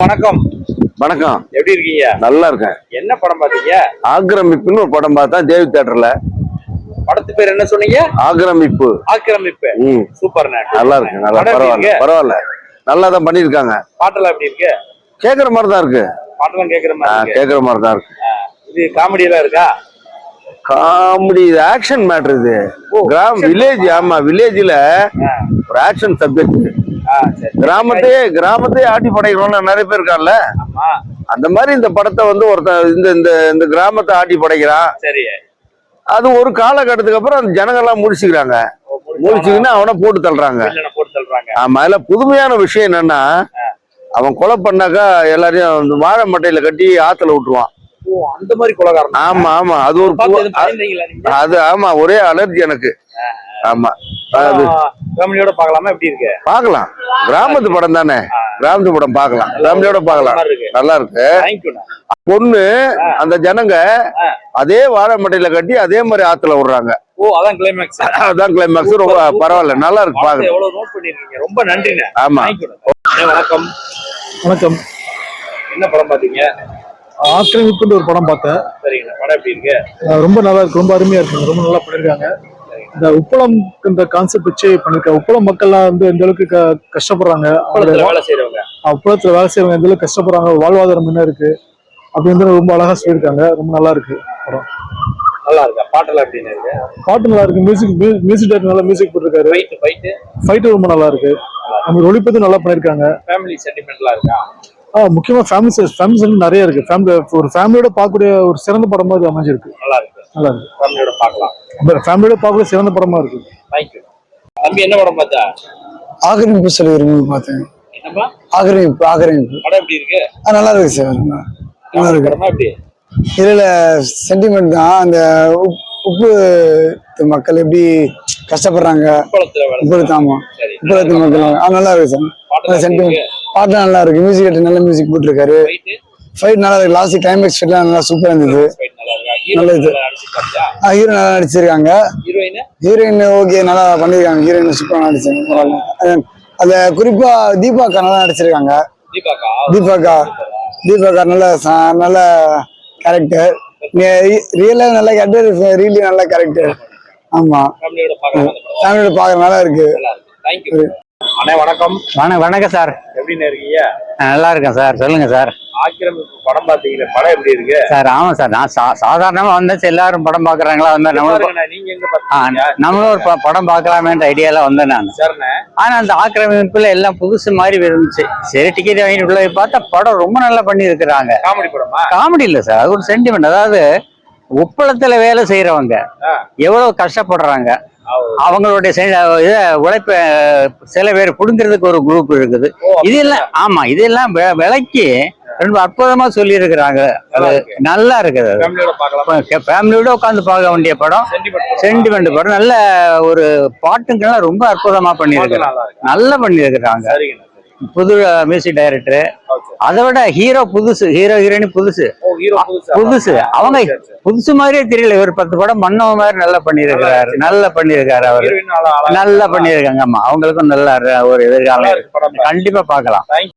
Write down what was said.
வணக்கம். வணக்கம். எப்படி இருக்கீங்க? நல்லா இருக்கேன். என்ன படம் பாத்தீங்க ஆக்கிரமிப்புன்னு ஒரு படம் பார்த்தா தேவி தேட்டர்ல. படத்து பேர் என்ன சொன்னீங்க? ஆக்கிரமிப்பு. ஆக்கிரமிப்பு. சூப்பர் நல்லா இருக்கு நல்லா பரவாயில்ல பரவாயில்ல. நல்லா தான் பண்ணியிருக்காங்க. பாட்டெல்லாம் எப்படி இருக்கு? கேட்குற மாதிரி தான் இருக்கு. பாட்டெல்லாம் கேக்குற மாதிரி இருக்கு. கேட்குற மாதிரி தான் இருக்கு இது காமெடி எல்லாம் இருக்கா? காமெடி இது ஆக்ஷன் மேட்ரு இது. கிராம் வில்லேஜ் ஆமா வில்லேஜ்ல ஒரு ஆக்ஷன் சப்ஜெக்ட் கிராமத்தையே கிராமத்தையே ஆட்டி படைக்கிறோம்னு நிறைய பேர் இருக்கான்ல அந்த மாதிரி இந்த படத்தை வந்து ஒருத்தன் இந்த இந்த இந்த கிராமத்தை ஆட்டி படைக்கிறான் சரி. அது ஒரு காலகட்டத்துக்கு அப்புறம் அந்த ஜனங்கள்லாம் முடிச்சுக்கிறாங்க முடிச்சுக்கின்னு அவனை போட்டு தள்ளுறாங்க. ஆமா அதுல புதுமையான விஷயம் என்னன்னா அவன் கொலை பண்ணாக்கா எல்லாரையும் வாழை மட்டையில கட்டி ஆத்துல விட்டுருவான். அந்த மாதிரி கொலகாரன். ஆமா ஆமா அது ஒரு அது ஆமா ஒரே அலர்ஜி எனக்கு. ஆமா. ஃபேமிலியோட பார்க்கலாமா? எப்படி இருக்கு? பார்க்கலாம். கிராமத்து படம் தானே? கிராமத்து படம் பார்க்கலாம். ஃபேமிலியோட பார்க்கலாம். நல்லா இருக்கு. பொண்ணு அந்த ஜனங்க. அதே வாழை மட்டையில கட்டி அதே மாதிரி ஆத்துல விடுறாங்க. ஓ அதான் கிளைமேக்ஸ் அதான் கிளைமேக்ஸ் ரொம்ப பரவாயில்ல. நல்லா இருக்கு. பாக்குறது எவ்வளவு நோட் பண்ணிருக்கீங்க? ரொம்ப நன்றிண்ணே. ஆமா. வணக்கம். வணக்கம். என்ன படம் பாத்தீங்க ஆக்கிரமிப்புன்ற ஒரு படம் பார்த்தேன். சரிங்கண்ணா. படம் எப்படி இருக்கு? ரொம்ப நல்லா இருக்கு. ரொம்ப அருமையா இருக்கு ரொம்ப நல்லா பண்ணிருக்காங்க. இந்த உப்பளம் இந்த கான்செப்ட் வச்சு பண்ணிருக்காங்க உப்பளம் மக்கள்லாம் வந்து எந்த அளவுக்கு கஷ்டப்படுறாங்க? அவங்க உப்பளத்துல வேலை செய்யறவங்க எந்த அளவுக்கு கஷ்டப்படுறாங்க? வாழ்வாதாரம் என்ன இருக்கு? அப்படின்னு ரொம்ப அழகா சொல்லியிருக்காங்க. ரொம்ப நல்லா இருக்கு படம். நல்லா இருக்கா? பாட்டெல்லாம் எப்படின்னு இருக்கு? பாட்டு நல்லா இருக்கு. மியூசிக் மியூசிக் டேரக்டர் நல்லா மியூசிக் போட்டிருக்காரு. ஃபைட்டு ஃபைட்டு ரொம்ப நல்லா இருக்கு. நம்ம ஒளிப்பதும் நல்லா பண்ணிருக்காங்க ஃபேமிலி சென்டிமெண்ட்லாம் இருக்கா? ஆ முக்கியமா ஃபேமிலி ஃபேமிலி நிறைய இருக்கு. ஃபேமிலி ஒரு ஃபேமிலியோட பார்க்கக்கூடிய ஒரு சிறந்த படமா இது அமைஞ்சிருக்கு. நல்லா இருக்கு. நல்லா இருக்கு. ஃபேமிலியோட பார்க்கலாம். ஃபேமிலியோட பார்க்கக்கூடிய சிறந்த படமா இருக்கு. தேங்க்யூ தம்பி என்ன படம் பார்த்தா? ஆக்கிரமிப்பு சொல்லி ஒரு மூவி பார்த்தேன். என்னப்பா? ஆக்கிரமிப்பு ஆக்கிரமிப்பு. படம் எப்படி இருக்கு? ஆ, நல்லா இருக்கு சார் நல்லா இருக்கு. படமா எப்படி? இதுல சென்டிமெண்ட் தான். அந்த உப்- உப்பு மக்கள் எப்படி கஷ்டப்படுறாங்க. குளத்துல வேலை உப்பு ஆமா. சரி உப்பு மக்கள் ஆ, நல்லா இருக்கு சார். சென்டிமெண்ட் பாட்டு நல்லா இருக்கு. மியூசிக் நல்ல மியூசிக் போட்டிருக்காரு. ஃபைட் நல்லா இருக்கு. லாஸ்ட் கிளைமேக்ஸ் ஃபைட்லாம் நல்லா சூப்பரா இருந்தது. நல்லது. நல்லா நடிச்சிருக்காங்க ஹீரோ நல்லா நடிச்சிருக்காங்க. ஹீரோயின் ஹீரோயின் ஓகே நல்லா பண்ணிருக்காங்க. ஹீரோயின் சூப்பரா நடிச்சாங்க அது- அதுல குறிப்பா தீபாக்கா நல்லா நடிச்சிருக்காங்க. தீபாக்கா? தீபாக்கா. தீபாக்கா நல்ல ச- நல்ல கேரக்டர் ரியலா நல்ல கேரக்டர் ரியலி நல்ல கேரக்டர் ஆமா. ஃபேமிலியோட அந்த பார்க்க நல்லா இருக்கு. நல்லா அண்ணே வணக்கம். வணக்கம் வணக்கம் சார். எப்படின்னு இருக்கீங்க? நல்லா இருக்கேன் சார். சொல்லுங்க சார். ஆக்கிரமிப்பு படம் பார்த்தீங்களே படம் எப்படி இருக்கு? சார் ஆமாம் சார் நான் சா சாதாரணமாக வந்தேன் சரி, எல்லாரும் படம் பார்க்குறாங்களா? அது மாதிரி நம்மளும் நீங்க எங்க நம்மளும் ஒரு படம் பார்க்கலாமேன்ற ஐடியால வந்தேன் நான். ஆனால் அந்த ஆக்கிரமிப்புல எல்லாம் புதுசு மாதிரி இருந்துச்சு. சரி டிக்கெட் வாங்கிட்டு உள்ள பார்த்தா படம் ரொம்ப நல்லா பண்ணியிருக்கிறாங்க. காமெடி படமா? காமெடி இல்லை சார் அது ஒரு சென்டிமெண்ட் அதாவது உப்பளத்துல வேலை செய்யறவங்க. எவ்வளவு கஷ்டப்படுறாங்க அவங்களுடைய இத உழைப்ப சில பேர் புடுங்கிறதுக்கு ஒரு குரூப் இருக்குது. இதெல்லாம் ஆமா இதெல்லாம் விலைக்கு ரொம்ப அற்புதமா சொல்லி இருக்கிறாங்க நல்லா இருக்கு. நல்லா இருக்குது. ஃபேமிலியோட உட்காந்து பார்க்க வேண்டிய படம். சென்டிமெண்ட் படம். நல்ல ஒரு பாட்டுங்கெல்லாம் ரொம்ப அற்புதமா பண்ணியிருக்கிறாங்க. நல்லா பண்ணியிருக்கிறாங்க. புது மியூசிக் டைரக்டர் அதை விட ஹீரோ புதுசு ஹீரோ ஹீரோயின் புதுசு. புதுசா. அவங்க. புதுசு மாதிரியே தெரியல. ஒரு பத்து படம் மன்னவ மாதிரி நல்லா பண்ணியிருக்கிறாரு. நல்லா பண்ணியிருக்காரு அவர். நல்லா பண்ணியிருக்காங்க. ஆமா அவங்களுக்கும் நல்ல ஒரு எதிர்காலம் கண்டிப்பா பார்க்கலாம். தேங்க்யூ